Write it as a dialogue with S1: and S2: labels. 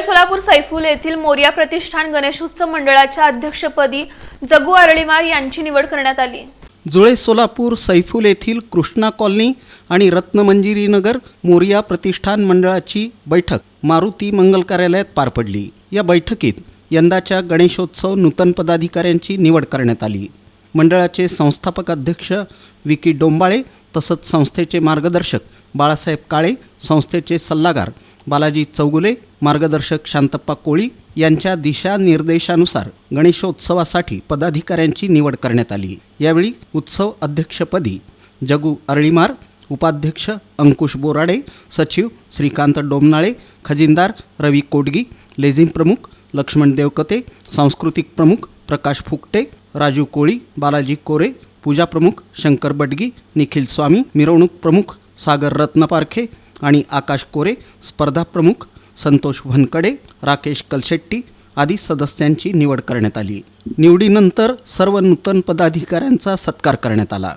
S1: जुळे सोलापूर सैफुल येथील मोरिया प्रतिष्ठान गणेशोत्सव मंडळाच्या अध्यक्षपदी जगू अरळीमार यांची निवड करण्यात आली.
S2: जुळे सोलापूर सैफुल येथील कृष्णा कॉलनी आणि रत्नमंजिरीनगर मोरिया प्रतिष्ठान मंडळाची बैठक मारुती मंगल कार्यालयात पार पडली. या बैठकीत यंदाच्या गणेशोत्सव नूतन पदाधिकाऱ्यांची निवड करण्यात आली. मंडळाचे संस्थापक अध्यक्ष विकी डोंबाळे तसंच संस्थेचे मार्गदर्शक बाळासाहेब काळे संस्थेचे सल्लागार बालाजी चौगुले मार्गदर्शक शांतप्पा कोळी यांच्या दिशानिर्देशानुसार गणेशोत्सवासाठी पदाधिकाऱ्यांची निवड करण्यात आली. यावेळी उत्सव अध्यक्षपदी जगू अरळीमार उपाध्यक्ष अंकुश बोराडे सचिव श्रीकांत डोमनाळे खजिनदार रवी कोडगी लेझिम प्रमुख लक्ष्मण देवकते सांस्कृतिक प्रमुख प्रकाश फुकटे राजू कोळी बालाजी कोरे पूजा प्रमुख शंकर बडगी निखिल स्वामी मिरवणूक प्रमुख सागर रत्नपारखे आणि आकाश कोरे स्पर्धा प्रमुख संतोष भनकडे राकेश कलशेट्टी आदी सदस्यांची निवड करण्यात आली. निवडीनंतर सर्व नूतन पदाधिकाऱ्यांचा सत्कार करण्यात आला.